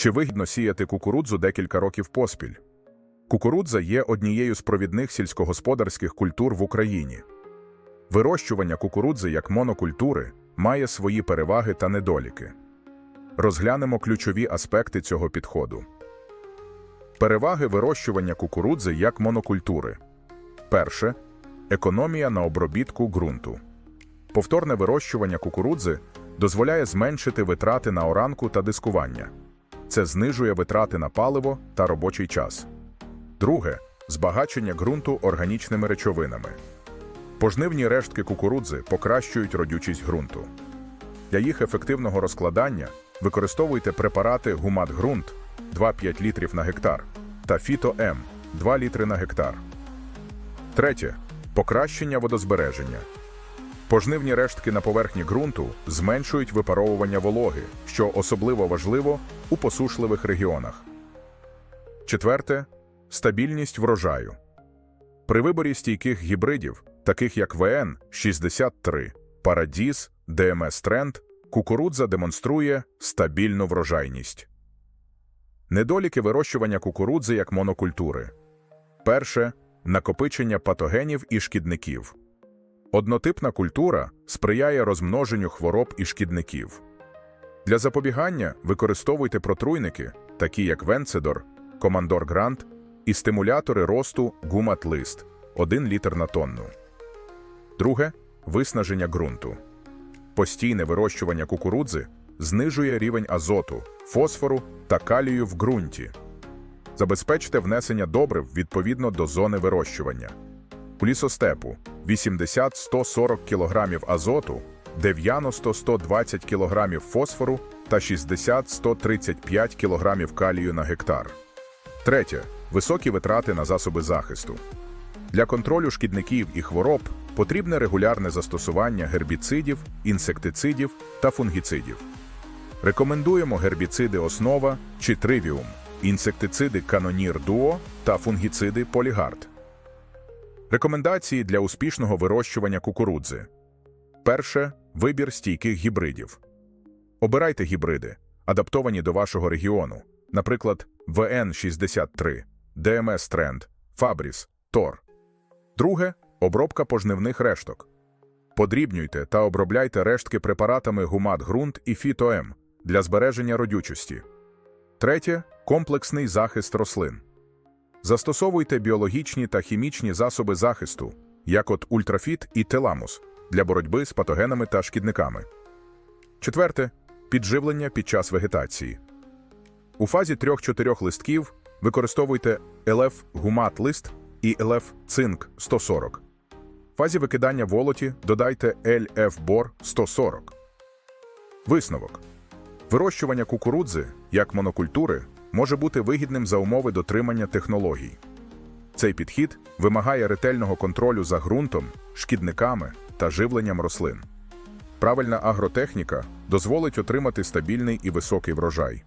Чи вигідно сіяти кукурудзу декілька років поспіль? Кукурудза є однією з провідних сільськогосподарських культур в Україні. Вирощування кукурудзи як монокультури має свої переваги та недоліки. Розглянемо ключові аспекти цього підходу. Переваги вирощування кукурудзи як монокультури. Перше економія на обробітку ґрунту. Повторне вирощування кукурудзи дозволяє зменшити витрати на оранку та дискування. Це знижує витрати на паливо та робочий час. Друге збагачення ґрунту органічними речовинами. Пожнивні рештки кукурудзи покращують родючість ґрунту. Для їх ефективного розкладання використовуйте препарати гумат-ґрунт 2-5 літрів на гектар та фіто-М 2 літри на гектар. Третє покращення водозбереження. Пожнивні рештки на поверхні ґрунту зменшують випаровування вологи, що особливо важливо у посушливих регіонах. Четверте стабільність врожаю. При виборі стійких гібридів, таких як ВН 63, Парадіс, ДМС Тренд, кукурудза демонструє стабільну врожайність. Недоліки вирощування кукурудзи як монокультури. Перше накопичення патогенів і шкідників. Однотипна культура сприяє розмноженню хвороб і шкідників. Для запобігання використовуйте протруйники, такі як Венцедор, Командор Грант і стимулятори росту гумат-лист 1 літр на тонну. Друге виснаження ґрунту. Постійне вирощування кукурудзи знижує рівень азоту, фосфору та калію в ґрунті. Забезпечте внесення добрив відповідно до зони вирощування. У лісостепу 80-140 кг азоту, 90-120 кг фосфору та 60-135 кг калію на гектар. Третє високі витрати на засоби захисту. Для контролю шкідників і хвороб потрібне регулярне застосування гербіцидів, інсектицидів та фунгіцидів. Рекомендуємо гербіциди Основа чи Тривіум, інсектициди Канонір Дуо та фунгіциди Полігард. Рекомендації для успішного вирощування кукурудзи. Перше вибір стійких гібридів. Обирайте гібриди, адаптовані до вашого регіону, наприклад, ВН63, ДМС Тренд, Фабріс, Тор. Друге обробка пожнивних решток. Подрібнюйте та обробляйте рештки препаратами гумат-ґрунт і фіто-М для збереження родючості. Третє комплексний захист рослин. Застосовуйте біологічні та хімічні засоби захисту, як от ультрафіт і теламус, для боротьби з патогенами та шкідниками. Четверте підживлення під час вегетації. У фазі 3-4 листків використовуйте ЛФ гумат лист і ЛФ цинк 140. В фазі викидання волоті додайте ЛФ бор 140. Висновок. Вирощування кукурудзи як монокультури може бути вигідним за умови дотримання технологій. Цей підхід вимагає ретельного контролю за ґрунтом, шкідниками та живленням рослин. Правильна агротехніка дозволить отримати стабільний і високий врожай.